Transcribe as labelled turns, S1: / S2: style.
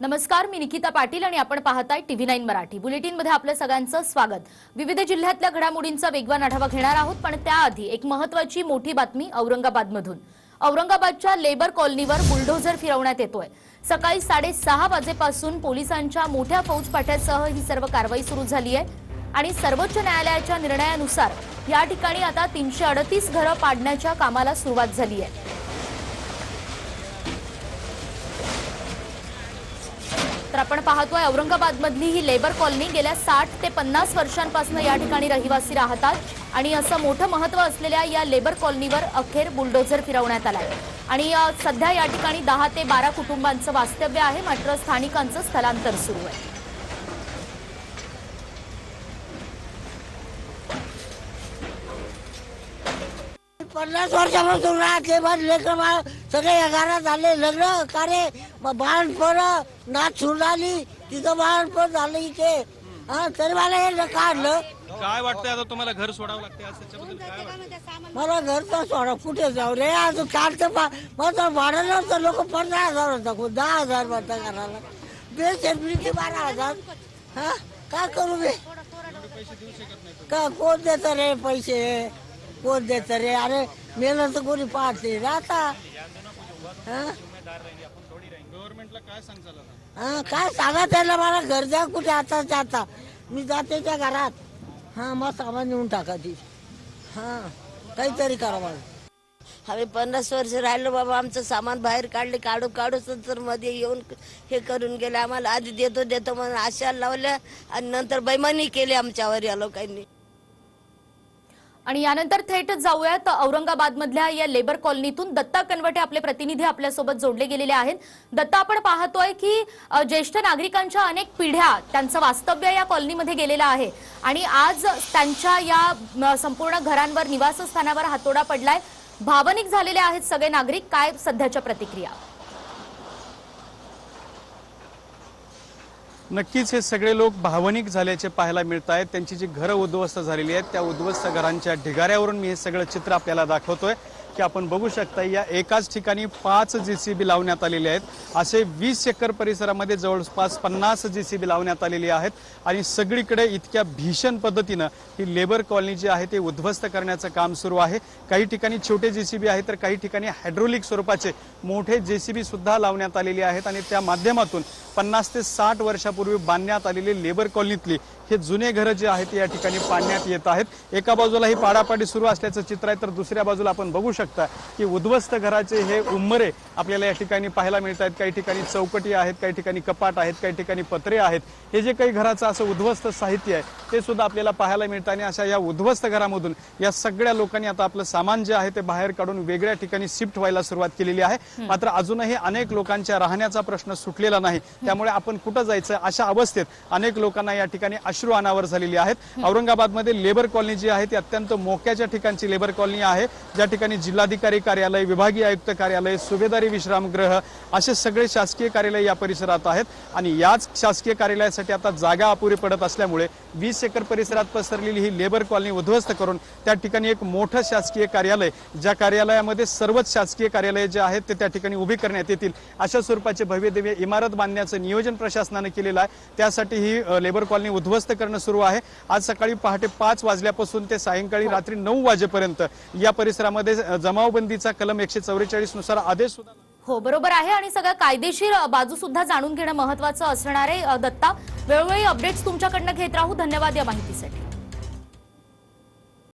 S1: नमस्कार मी निकिता पाटील आणि आपण पाहताय टीव्ही नाईन मराठी. बुलेटिनमध्ये आपलं सगळ्यांचं स्वागत. विविध जिल्ह्यातल्या घडामोडींचा वेगवान आढावा घेणार आहोत पण त्याआधी एक महत्वाची मोठी बातमी औरंगाबादमधून. औरंगाबादच्या लेबर कॉलनीवर बुलडोझर फिरवण्यात येतोय. सकाळी साडेसहा वाजेपासून पोलिसांच्या मोठ्या फौजपाट्यासह ही सर्व कारवाई सुरू झाली आहे आणि सर्वोच्च न्यायालयाच्या निर्णयानुसार या ठिकाणी आता तीनशे अडतीस घरं पाडण्याच्या कामाला सुरुवात झाली आहे. तर आपण पाहतोय औरंगाबाद मधली ही लेबर कॉलनी गेल्या साठ ते पन्नास वर्षांपासून या ठिकाणी रहिवासी राहतात आणि असं मोठं महत्त्व असलेल्या या लेबर कॉलनीवर अखेर बुलडोझर फिरवण्यात आलाय. आणि सध्या या ठिकाणी दहा ते बारा कुटुंबांचं वास्तव्य आहे मात्र स्थानिकांचं स्थलांतर सुरू आहे.
S2: पन्नास वर्षापासून राहते पण लेकर सगळे घरात झाले लग्न कार्य बाळणपण नाच सुरू आली तिथं बाळणपण झालं इथे. हा तरी मला हे काढलं.
S3: काय वाटतंय आता तुम्हाला घर सोडावं लागते आज त्याच्याबद्दल काय
S2: मला घरचं सोडा कुठे जाऊ? रे अजून चारचं पा मग तर भाडं नव्हतं लोक पंधरा हजार होता कोण दहा हजार म्हणता घराला. बेसरपणीचे बारा हजार? हा? काय करू मी का कोण देत रे पैसे? कोण देत रे? अरे मेलं तर कोणी पाहते राहता हा?
S3: गव्हर्नमेंटला काय
S2: हा सांगा त्याला मला घर द्या कुठे आता आता. मी जाते त्या घरात. हा मग सामान नेऊन टाका ती. हा काहीतरी करा मला.
S4: आम्ही पन्नास वर्ष राहिलो बाबा आमचं सामान बाहेर काढले काढू काढू तर मध्ये येऊन हे करून गेले. आम्हाला आधी देतो देतो म्हणून आशा लावल्या आणि नंतर बैमानी केली आमच्यावर या लोकांनी.
S1: आणि यानंतर थेट जाऊयात. औरंगाबादमधल्या या लेबर कॉलनीतून दत्ता कनवटे आपले प्रतिनिधी आपल्यासोबत जोडले गेलेले आहेत. दत्ता आपण पाहतोय की ज्येष्ठ नागरिकांच्या अनेक पिढ्या त्यांचं वास्तव्य या कॉलनीमध्ये गेलेलं आहे. आणि आज त्यांच्या या संपूर्ण घरांवर निवासस्थानावर हातोडा पडलाय. भावनिक झालेले आहेत सगळे नागरिक. काय सध्याच्या प्रतिक्रिया?
S3: नक्कीच हे सगळे लोक भावनिक झाल्याचे पाहायला मिळत आहेत त्यांची जी घरं उद्ध्वस्त झालेली आहेत त्या उद्ध्वस्त घरांच्या ढिगाऱ्यावरून मी हे सगळं चित्र आपल्याला दाखवतोय. की आपण बघू शकता या एकाच ठिकाणी पाच जीसीबी लावण्यात आलेले आहेत. असे वीस एकर परिसरामध्ये जवळपास पन्नास जीसीबी लावण्यात आलेली आहेत. आणि सगळीकडे इतक्या भीषण पद्धतीनं ही लेबर कॉलनी जी आहे ते उद्ध्वस्त करण्याचं काम सुरू आहे. काही ठिकाणी छोटे जेसीबी आहेत तर काही ठिकाणी हायड्रोलिक स्वरूपाचे मोठे जेसीबी सुद्धा लावण्यात आलेले आहेत. आणि त्या माध्यमातून पन्नास ते साठ वर्षापूर्वी बांधण्यात आलेली लेबर कॉलनीतली हे जुने घरं जे आहेत या ठिकाणी पाडण्यात येत आहेत. एका बाजूला ही पाडापाडी सुरू असल्याचं चित्र आहे तर दुसऱ्या बाजूला आपण बघू शकतो की उद्ध्वस्त घराचे हे उंबरे आपल्याला या ठिकाणी पाहायला मिळत आहेत काही ठिकाणी चौकटी आहेत काही ठिकाणी कपाट आहेत काही ठिकाणी पत्रे आहेत. हे जे काही घराचं असं उद्ध्वस्त साहित्य आहे ते सुद्धा आपल्याला पाहायला मिळतं. आणि अशा या उद्ध्वस्त घरामधून या सगळ्या लोकांनी आता आपलं सामान जे आहे ते बाहेर काढून वेगळ्या ठिकाणी शिफ्ट व्हायला सुरुवात केलेली आहे. मात्र अजूनही अनेक लोकांच्या राहण्याचा प्रश्न सुटलेला नाही. त्यामुळे आपण कुठं जायचं अशा अवस्थेत अनेक लोकांना या ठिकाणी अश्रू अनावर झालेली आहेत. औरंगाबादमध्ये लेबर कॉलनी जी आहे ती अत्यंत मोक्याच्या ठिकाणची लेबर कॉलनी आहे. ज्या ठिकाणी जिल्हाधिकारी कार्यालय विभागीय आयुक्त कार्यालय सुभेदारी विश्रामगृह असे सगळे शासकीय कार्यालय या परिसरात आहेत. आणि याच शासकीय कार्यालयासाठी आता जागा अपुरी पडत असल्यामुळे वीस एकर परिसरात पसरलेली ही लेबर कॉलनी उद्ध्वस्त करून त्या ठिकाणी एक मोठं शासकीय कार्यालय ज्या कार्यालयामध्ये सर्वच शासकीय कार्यालय जे आहेत ते त्या ठिकाणी उभी करण्यात येतील. अशा स्वरूपाचे भव्यदिव्य इमारत बांधण्याचं नियोजन प्रशासनानं केलेलं आहे. त्यासाठी ही लेबर कॉलनी उद्ध्वस्त करणं सुरू आहे. आज सकाळी पहाटे पाच वाजल्यापासून ते सायंकाळी रात्री नऊ वाजेपर्यंत या परिसरामध्ये जमावबंदीचा कलम एकशे चौवेचाळीसनुसार आदेश सुद्धा
S1: हो बरोबर आहे. आणि सगळं कायदेशीर बाजू सुद्धा जाणून घेणं महत्वाचं असणार आहे. दत्ता वेळोवेळी अपडेट्स तुमच्याकडनं घेत राहू. धन्यवाद या माहितीसाठी.